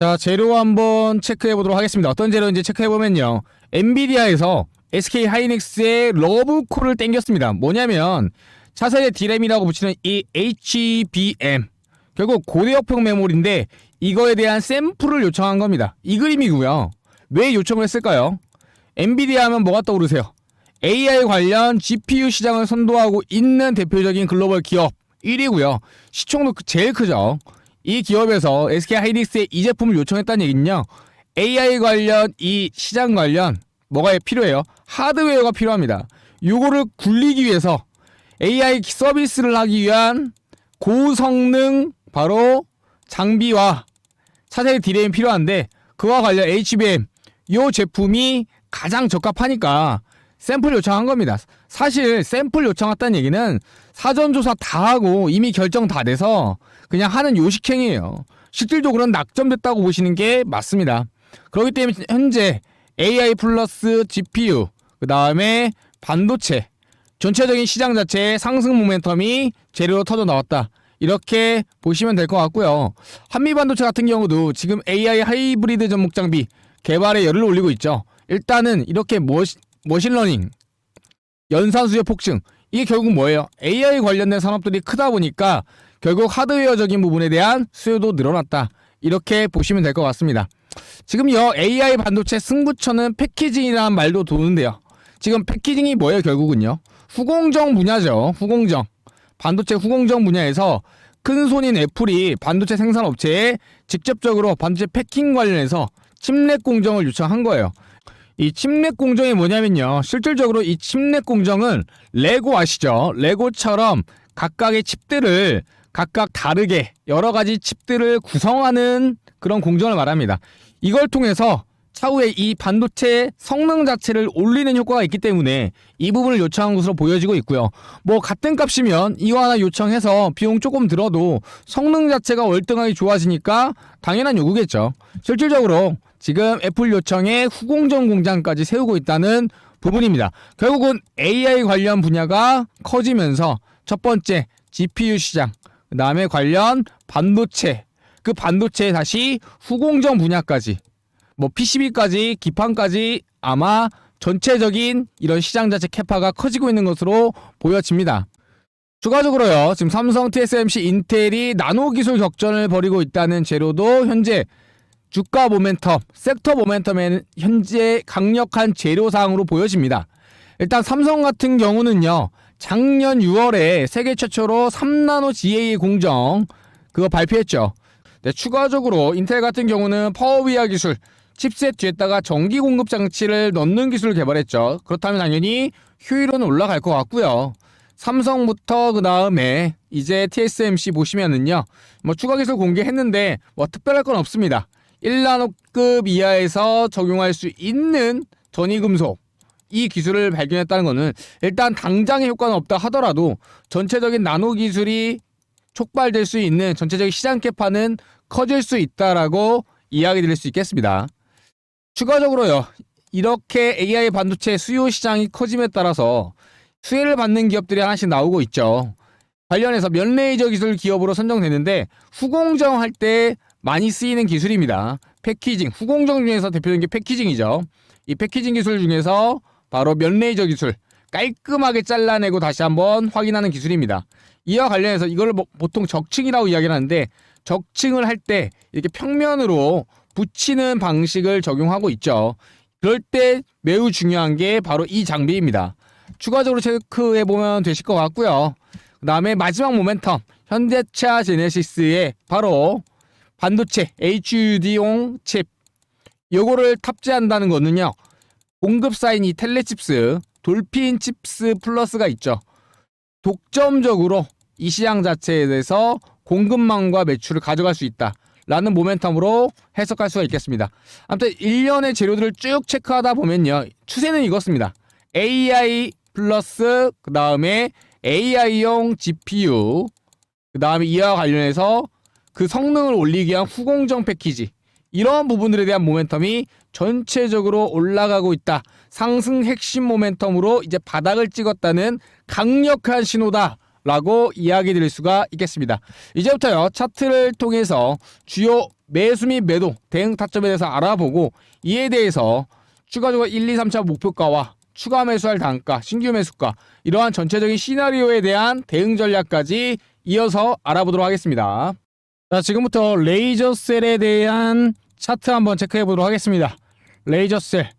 자, 재료 한번 체크해 보도록 하겠습니다. 어떤 재료인지 체크해 보면요. 엔비디아에서 SK 하이닉스의 러브콜을 땡겼습니다. 뭐냐면 차세대 디램이라고 붙이는 이 HBM 결국 고대역폭 메모리인데 이거에 대한 샘플을 요청한 겁니다. 이 그림이고요. 왜 요청을 했을까요? 엔비디아 하면 뭐가 떠오르세요? AI 관련 GPU 시장을 선도하고 있는 대표적인 글로벌 기업 1위고요. 시총도 그- 제일 크죠. 이 기업에서 SK 하이닉스에 이 제품을 요청했다는 얘기는요. AI 관련 이 시장 관련 뭐가 필요해요? 하드웨어가 필요합니다. 요거를 굴리기 위해서 AI 서비스를 하기 위한 고성능 바로 장비와 차세대 디램이 필요한데 그와 관련 HBM 요 제품이 가장 적합하니까 샘플 요청한 겁니다. 사실 샘플 요청했다는 얘기는 사전 조사 다 하고 이미 결정 다 돼서 그냥 하는 요식행위예요. 실질적으로는 낙점됐다고 보시는 게 맞습니다. 그렇기 때문에 현재 AI 플러스 GPU 그 다음에 반도체 전체적인 시장 자체의 상승 모멘텀이 재료로 터져 나왔다. 이렇게 보시면 될 것 같고요. 한미 반도체 같은 경우도 지금 AI 하이브리드 접목 장비 개발에 열을 올리고 있죠. 일단은 이렇게 머시, 머신러닝, 연산수요 폭증 이게 결국 뭐예요? AI 관련된 산업들이 크다 보니까 결국 하드웨어적인 부분에 대한 수요도 늘어났다. 이렇게 보시면 될 것 같습니다. 지금 여 AI 반도체 승부처는 패키징이라는 말도 도는데요. 지금 패키징이 뭐예요, 결국은요? 후공정 분야죠. 후공정. 반도체 후공정 분야에서 큰 손인 애플이 반도체 생산 업체에 직접적으로 반도체 패킹 관련해서 침랩 공정을 요청한 거예요. 이 침랩 공정이 뭐냐면요. 실질적으로 이 침랩 공정은 레고 아시죠? 레고처럼 각각의 칩들을 각각 다르게 여러 가지 칩들을 구성하는 그런 공정을 말합니다. 이걸 통해서 차후에 이 반도체 성능 자체를 올리는 효과가 있기 때문에 이 부분을 요청한 것으로 보여지고 있고요. 뭐 같은 값이면 이거 하나 요청해서 비용 조금 들어도 성능 자체가 월등하게 좋아지니까 당연한 요구겠죠. 실질적으로 지금 애플 요청에 후공정 공장까지 세우고 있다는 부분입니다. 결국은 AI 관련 분야가 커지면서 첫 번째 GPU 시장, 그 다음에 관련 반도체, 그 반도체 다시 후공정 분야까지 뭐 PCB까지 기판까지 아마 전체적인 이런 시장 자체 캐파가 커지고 있는 것으로 보여집니다. 추가적으로요, 지금 삼성, TSMC, 인텔이 나노 기술 격전을 벌이고 있다는 재료도 현재 주가 모멘텀, 섹터 모멘텀에는 현재 강력한 재료사항으로 보여집니다. 일단 삼성 같은 경우는요, 작년 6월에 세계 최초로 3나노 GA 공정 그거 발표했죠. 네, 추가적으로 인텔 같은 경우는 파워비아 기술, 칩셋 뒤에다가 전기 공급 장치를 넣는 기술을 개발했죠. 그렇다면 당연히 효율은 올라갈 것 같고요. 삼성부터 그 다음에 이제 TSMC 보시면은요, 뭐 추가 기술 공개했는데 뭐 특별할 건 없습니다. 1나노급 이하에서 적용할 수 있는 전이금속 이 기술을 발견했다는 것은 일단 당장의 효과는 없다 하더라도 전체적인 나노 기술이 촉발될 수 있는 전체적인 시장 캐파는 커질 수 있다라고 이야기 드릴 수 있겠습니다. 추가적으로요. 이렇게 AI 반도체 수요 시장이 커짐에 따라서 수혜를 받는 기업들이 하나씩 나오고 있죠. 관련해서 면레이저 기술 기업으로 선정됐는데 후공정 할 때 많이 쓰이는 기술입니다. 패키징, 후공정 중에서 대표적인 게 패키징이죠. 이 패키징 기술 중에서 바로 면레이저 기술 깔끔하게 잘라내고 다시 한번 확인하는 기술입니다. 이와 관련해서 이걸 뭐 보통 적층이라고 이야기를 하는데 적층을 할 때 이렇게 평면으로 붙이는 방식을 적용하고 있죠. 그럴 때 매우 중요한 게 바로 이 장비입니다. 추가적으로 체크해 보면 되실 것 같고요. 그 다음에 마지막 모멘텀 현대차 제네시스의 바로 반도체 HUD용 칩 요거를 탑재한다는 거는요. 공급사인 이 텔레칩스 돌핀 칩스 플러스가 있죠. 독점적으로 이 시장 자체에 대해서 공급망과 매출을 가져갈 수 있다. 라는 모멘텀으로 해석할 수가 있겠습니다. 아무튼 1년의 재료들을 쭉 체크하다 보면요. 추세는 이렇습니다. AI 플러스 그 다음에 AI용 GPU 그 다음에 이와 관련해서 그 성능을 올리기 위한 후공정 패키지 이러한 부분들에 대한 모멘텀이 전체적으로 올라가고 있다. 상승 핵심 모멘텀으로 이제 바닥을 찍었다는 강력한 신호다. 라고 이야기 드릴 수가 있겠습니다. 이제부터요, 차트를 통해서 주요 매수 및 매도 대응 타점에 대해서 알아보고 이에 대해서 추가적으로 1, 2, 3차 목표가와 추가 매수할 단가, 신규 매수가 이러한 전체적인 시나리오에 대한 대응 전략까지 이어서 알아보도록 하겠습니다. 자, 지금부터 레이저 셀에 대한 차트 한번 체크해 보도록 하겠습니다. 레이저셀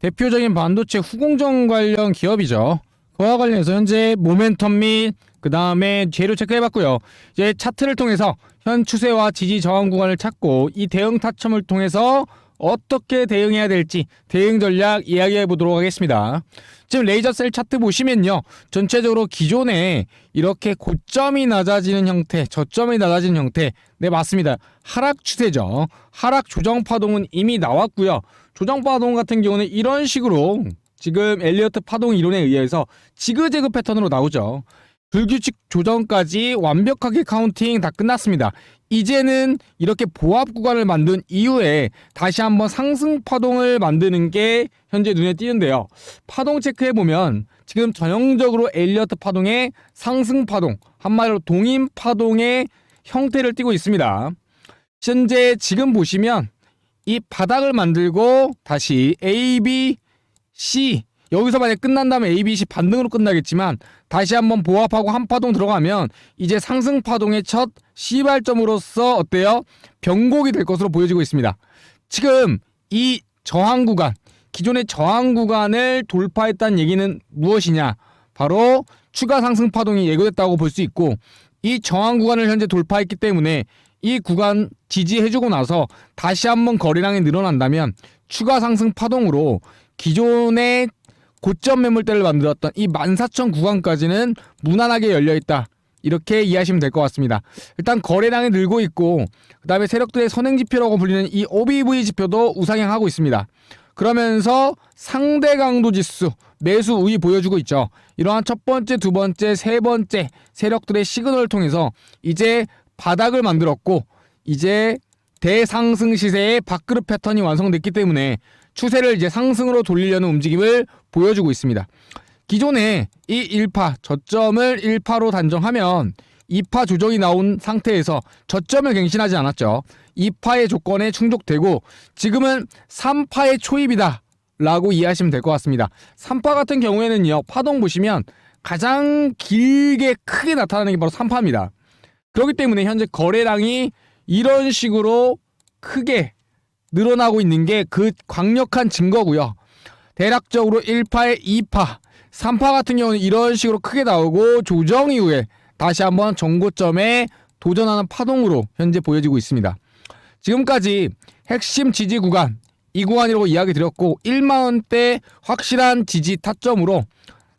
대표적인 반도체 후공정 관련 기업이죠. 그와 관련해서 현재 모멘텀 및 그 다음에 재료 체크해봤고요. 이제 차트를 통해서 현 추세와 지지 저항 구간을 찾고 이 대응 타점을 통해서 어떻게 대응해야 될지 대응 전략 이야기해 보도록 하겠습니다. 지금 레이저 셀 차트 보시면요. 전체적으로 기존에 이렇게 고점이 낮아지는 형태, 저점이 낮아지는 형태. 네, 맞습니다. 하락 추세죠. 하락 조정 파동은 이미 나왔고요. 조정 파동 같은 경우는 이런 식으로 지금 엘리어트 파동 이론에 의해서 지그재그 패턴으로 나오죠. 불규칙 조정까지 완벽하게 카운팅 다 끝났습니다. 이제는 이렇게 보합 구간을 만든 이후에 다시 한번 상승 파동을 만드는 게 현재 눈에 띄는데요. 파동 체크해 보면 지금 전형적으로 엘리어트 파동의 상승 파동, 한마디로 동인 파동의 형태를 띠고 있습니다. 현재 지금 보시면 이 바닥을 만들고 다시 A, B, C 여기서 만약 끝난다면 A, B, C 반등으로 끝나겠지만 다시 한번 보합하고 한 파동 들어가면 이제 상승 파동의 첫 시발점으로서 어때요? 변곡이 될 것으로 보여지고 있습니다. 지금 이 저항 구간, 기존의 저항 구간을 돌파했다는 얘기는 무엇이냐? 바로 추가 상승 파동이 예고됐다고 볼 수 있고 이 저항 구간을 현재 돌파했기 때문에 이 구간 지지해주고 나서 다시 한번 거래량이 늘어난다면 추가 상승 파동으로 기존의 고점 매물대를 만들었던 이 14,000 구간까지는 무난하게 열려있다. 이렇게 이해하시면 될 것 같습니다. 일단 거래량이 늘고 있고 그 다음에 세력들의 선행 지표라고 불리는 이 OBV 지표도 우상향하고 있습니다. 그러면서 상대 강도 지수 매수 우위 보여주고 있죠. 이러한 첫 번째, 두 번째, 세 번째 세력들의 시그널을 통해서 이제 바닥을 만들었고 이제 대상승 시세의 밥그릇 패턴이 완성됐기 때문에 추세를 이제 상승으로 돌리려는 움직임을 보여주고 있습니다. 기존에 이 1파 저점을 1파로 단정하면 2파 조정이 나온 상태에서 저점을 갱신하지 않았죠. 2파의 조건에 충족되고 지금은 3파의 초입이다. 라고 이해하시면 될 것 같습니다. 3파 같은 경우에는요. 파동 보시면 가장 길게 크게 나타나는 게 바로 3파입니다. 그렇기 때문에 현재 거래량이 이런 식으로 크게 늘어나고 있는 게 그 강력한 증거고요. 대략적으로 1파에 2파, 3파 같은 경우는 이런 식으로 크게 나오고 조정 이후에 다시 한번 정고점에 도전하는 파동으로 현재 보여지고 있습니다. 지금까지 핵심 지지 구간 이 구간이라고 이야기 드렸고 1만 원대 확실한 지지 타점으로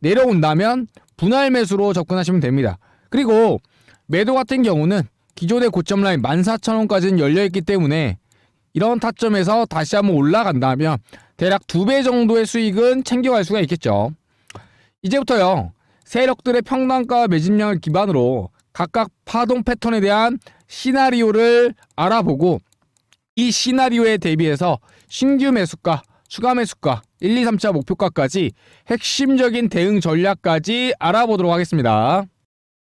내려온다면 분할 매수로 접근하시면 됩니다. 그리고 매도 같은 경우는 기존의 고점 라인 14,000원까지는 열려 있기 때문에 이런 타점에서 다시 한번 올라간다면 대략 두 배 정도의 수익은 챙겨갈 수가 있겠죠. 이제부터요. 세력들의 평단가 매집량을 기반으로 각각 파동 패턴에 대한 시나리오를 알아보고 이 시나리오에 대비해서 신규 매수가, 추가 매수가, 1, 2, 3차 목표가까지 핵심적인 대응 전략까지 알아보도록 하겠습니다.